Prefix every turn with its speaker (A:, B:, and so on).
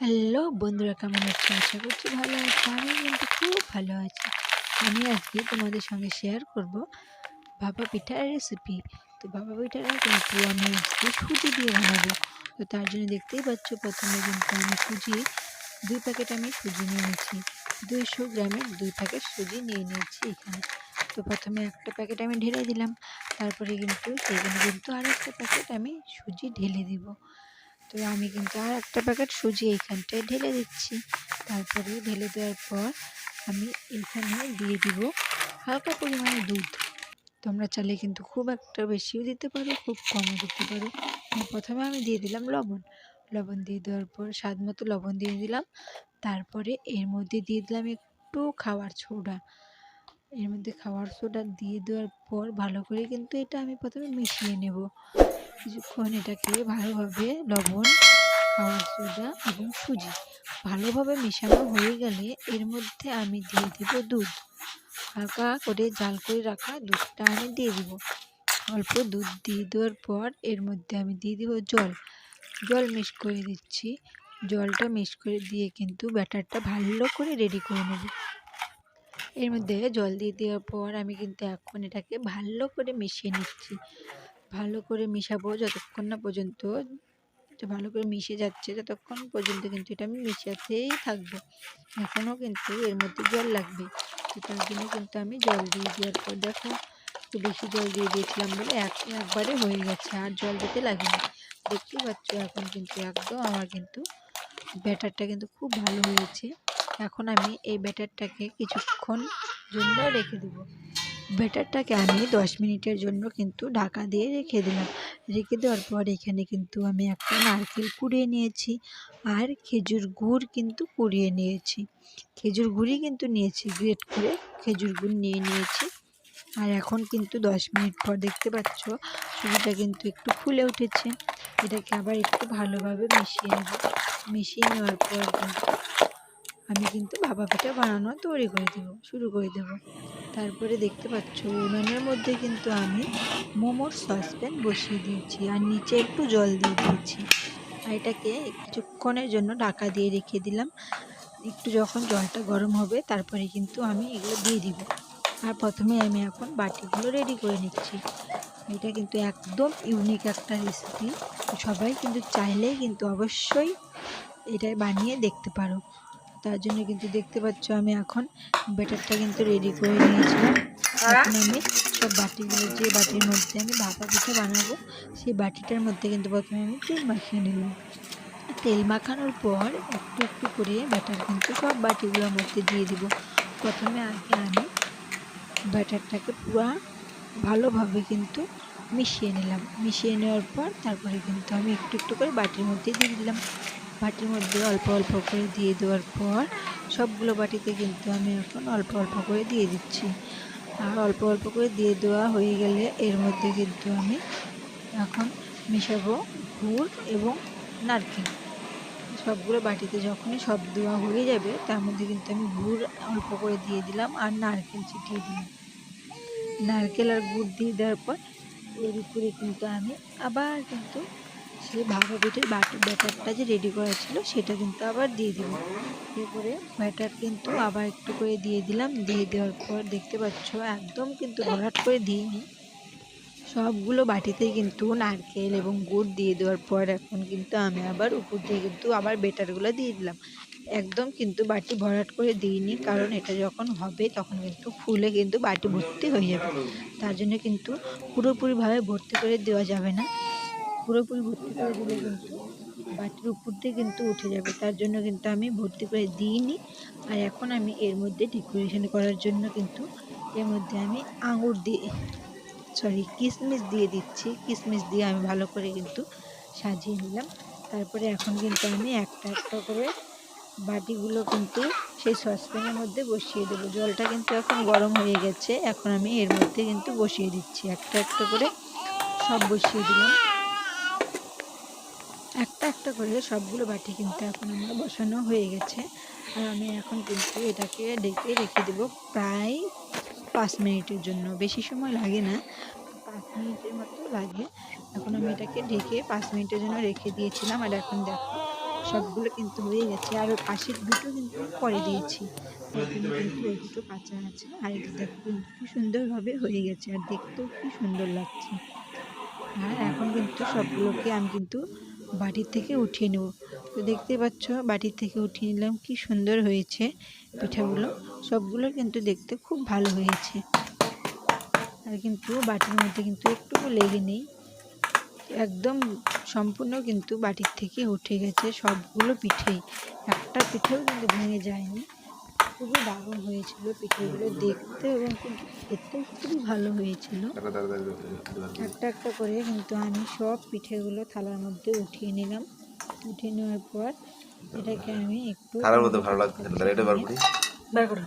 A: Hello বন্ধুরা, কেমন আছো? আশা করছি ভালো আছো আমি কিন্তু খুব ভালো আছি। আমি আজকে তোমাদের সঙ্গে শেয়ার করব ভাপা পিঠার রেসিপি তো ভাপা পিঠাটা কিন্তু আমি আজকে সুজি দিয়ে বানাবো। তো তার জন্য দেখতেই পাচ্ছ, প্রথমে কিন্তু আমি সুজি, দুই প্যাকেট আমি সুজি নিয়ে নিয়েছি। দুইশো গ্রামের দুই প্যাকেট সুজি নিয়ে নিয়েছি এখানে। তো প্রথমে একটা প্যাকেট আমি ঢেলে দিলাম। তারপরে কিন্তু সেখানে কিন্তু আর একটা প্যাকেট আমি সুজি ঢেলে দিব। তো আমি কিন্তু আর একটা প্যাকেট সুজি এইখানটায় ঢেলে দিচ্ছি। তারপরে ঢেলে দেওয়ার পর আমি এখানে দিয়ে দিব হালকা পরিমাণে দুধ। তোমরা চাইলে কিন্তু খুব একটা বেশিও দিতে পারো, খুব কমও দিতে পারো। প্রথমে আমি দিয়ে দিলাম লবণ। লবণ দিয়ে দেওয়ার পর স্বাদ মতো লবণ দিয়ে দিলাম। তারপরে এর মধ্যে দিয়ে দিলাম একটু খাওয়ার সোডা এর মধ্যে খাওয়ার সোডা দিয়ে দেওয়ার পর ভালো করে কিন্তু এটা আমি প্রথমে মিশিয়ে নেব। কিছুক্ষণ এটাকে ভালোভাবে লবণ, খাওয়ার সোডা এবং সুজি ভালোভাবে মেশানো হয়ে গেলে এর মধ্যে আমি দিয়ে দেব দুধ। হালকা করে জাল করে রাখা দুধটা আমি দিয়ে দিব। অল্প দুধ দিয়ে দেওয়ার পর এর মধ্যে আমি দিয়ে দিব জল। জল মিক্স করে দিচ্ছি। জলটা মিক্স করে দিয়ে কিন্তু ব্যাটারটা ভালো করে রেডি করে নেব। এর মধ্যে জল দিয়ে দেওয়ার পর আমি কিন্তু এখন এটাকে ভালো করে মিশিয়ে নিচ্ছি। ভালো করে মিশাবো যতক্ষণ না পর্যন্ত ভালো করে মিশে যাচ্ছে ততক্ষণ পর্যন্ত কিন্তু এটা আমি মিশাতেই থাকব। এখনও কিন্তু এর মধ্যে জল লাগবে। তো তার জন্য কিন্তু আমি জল দিয়ে দেওয়ার পর দেখো, একটু বেশি জল দিয়ে দিয়েছিলাম বলে এক, একবারে হয়ে গেছে আর জল দিতে লাগেনি। দেখতেই পাচ্ছ এখন কিন্তু একদম আমার কিন্তু ব্যাটারটা কিন্তু খুব ভালো হয়েছে। এখন আমি এই ব্যাটারটাকে কিছুক্ষণ জন্য রেখে দেবো। ব্যাটারটাকে আমি দশ মিনিটের জন্য কিন্তু ঢাকা দিয়ে রেখে দিলাম। রেখে দেওয়ার পর এখানে কিন্তু আমি একটা নারকেল কুড়িয়ে নিয়েছি আর খেজুর গুড় কিন্তু কুড়িয়ে নিয়েছি। খেজুর গুড়ই কিন্তু নিয়েছি, গ্রেট করে খেজুর গুড় নিয়ে নিয়েছি। আর এখন কিন্তু দশ মিনিট পর দেখতে পাচ্ছ সুজিটা কিন্তু একটু ফুলে উঠেছে। এটাকে আবার একটু ভালোভাবে মিশিয়ে নেব। মিশিয়ে নেওয়ার পর কিন্তু আমি কিন্তু ভাপা পিঠা বানানো তৈরি করে দেবো, শুরু করে দেবো। তারপরে দেখতে পাচ্ছ, উনুনের মধ্যে কিন্তু আমি মোমোর সসপ্যান বসিয়ে দিয়েছি আর নিচে একটু জল দিয়ে দিয়েছি। আর এটাকে কিছুক্ষণের জন্য ঢাকা দিয়ে রেখে দিলাম। একটু যখন জলটা গরম হবে, তারপরে কিন্তু আমি এগুলো দিয়ে দিব। আর প্রথমে আমি এখন বাটিগুলো রেডি করে নিচ্ছি। এটা কিন্তু একদম ইউনিক একটা রেসিপি সবাই কিন্তু চাইলেই কিন্তু অবশ্যই এটা বানিয়ে দেখতে পারো। তার জন্য কিন্তু দেখতে পাচ্ছ আমি এখন ব্যাটারটা কিন্তু রেডি করে নিয়েছিলাম। এখন আমি সব বাটিগুলো যে বাটির মধ্যে আমি ভাপা পিঠে বানাবো সেই বাটিটার মধ্যে কিন্তু প্রথমে আমি তেল মাখিয়ে নিলাম তেল মাখানোর পর একটু একটু করে ব্যাটার কিন্তু সব বাটিগুলোর মধ্যে দিয়ে দিব। প্রথমে আগে আমি ব্যাটারটাকে পুরো ভালোভাবে কিন্তু মিশিয়ে নিলাম। মিশিয়ে নেওয়ার পর তারপরে কিন্তু আমি একটু একটু করে বাটির মধ্যে দিয়ে দিলাম। বাটির মধ্যে অল্প অল্প করে দিয়ে দেওয়ার পর সবগুলো বাটিতে কিন্তু আমি এখন অল্প অল্প করে দিয়ে দিচ্ছি। আর অল্প অল্প করে দিয়ে দেওয়া হয়ে গেলে এর মধ্যে কিন্তু আমি এখন মেশাবো গুড় এবং নারকেল। সবগুলো বাটিতে যখনই সব দেওয়া হয়ে যাবে, তার মধ্যে কিন্তু আমি গুড় অল্প করে দিয়ে দিলাম আর নারকেল ছিটিয়ে দিলাম। নারকেল আর গুড় দিয়ে দেওয়ার পর এর উপরে কিন্তু আমি আবার কিন্তু সেই ভাপা ব্যাটারটা যে রেডি করা ছিল সেটা কিন্তু আবার দিয়ে দিব এরপরে ব্যাটার কিন্তু আবার একটু করে দিয়ে দিলাম। দিয়ে দেওয়ার পর দেখতে পাচ্ছ একদম কিন্তু ভরাট করে দিইনি। সবগুলো বাটিতেই কিন্তু নারকেল এবং গুড় দিয়ে দেওয়ার পর এখন কিন্তু আমি আবার উপর দিয়ে কিন্তু আবার বেটারগুলো দিয়ে দিলাম। একদম কিন্তু বাটি ভরাট করে দিইনি, কারণ এটা যখন হবে তখন কিন্তু ফুলে কিন্তু বাটি ভর্তি হয়ে যাবে। তার জন্য কিন্তু পুরোপুরিভাবে ভর্তি করে দেওয়া যাবে না। পুরোপুরি ভর্তি করে দিলে কিন্তু বাটির উপর দিয়ে কিন্তু উঠে যাবে। তার জন্য কিন্তু আমি ভর্তি করে দিইনি। আর এখন আমি এর মধ্যে ডেকোরেশন করার জন্য কিন্তু এর মধ্যে আমি আঙুর দিয়ে সরি কিশমিশ দিয়ে দিচ্ছি। কিশমিশ দিয়ে আমি ভালো করে কিন্তু সাজিয়ে নিলাম। তারপরে এখন কিন্তু আমি একটা একটা করে বাটিগুলো কিন্তু সেই সসপ্যানের মধ্যে বসিয়ে দেবো। জলটা কিন্তু এখন গরম হয়ে গেছে। এখন আমি এর মধ্যে কিন্তু বসিয়ে দিচ্ছি। একটা একটা করে সব বসিয়ে দিলাম। একটা একটা করে সবগুলো বাটি কিন্তু এখন আমার বসানো হয়ে গেছে। আর আমি এখন কিন্তু এটাকে ডেকে রেখে দেবো প্রায় পাঁচ মিনিটের জন্য। বেশি সময় লাগে না, পাঁচ মিনিটের মতো লাগে। এখন আমি এটাকে ডেকে পাঁচ মিনিটের জন্য রেখে দিয়েছিলাম আর এখন দেখো সবগুলো কিন্তু হয়ে গেছে। আর পাশের দুটো কিন্তু পরে দিয়েছি। কিন্তু ওই দুটো কাঁচা আছে। আর এটা দেখো কিন্তু কি সুন্দরভাবে হয়ে গেছে। আর দেখতেও কি সুন্দর লাগছে। আর এখন কিন্তু সবগুলোকে আমি কিন্তু বাটির থেকে উঠিয়ে নেব। তো দেখতে পাচ্ছ বাটির থেকে উঠিয়ে নিলাম। কি সুন্দর হয়েছে পিঠাগুলো। সবগুলো কিন্তু দেখতে খুব ভালো হয়েছে। আর কিন্তু বাটির মধ্যে কিন্তু একটুকু লেগে নেই। একদম সম্পূর্ণ কিন্তু বাটির থেকে উঠে গেছে সবগুলো পিঠেই। একটা পিঠেও কিন্তু ভেঙে যায়নি। খুবই দারুণ হয়েছিল পিঠেগুলো দেখতে এবং খুব খেতেও খুবই ভালো হয়েছিল। একটা একটা করে কিন্তু আমি সব পিঠেগুলো থালার মধ্যে উঠিয়ে নিলাম। উঠিয়ে নেওয়ার পর এটাকে আমি একটু
B: থালার মধ্যে ভালো লাগছে এটা বার করি।
A: বার করো।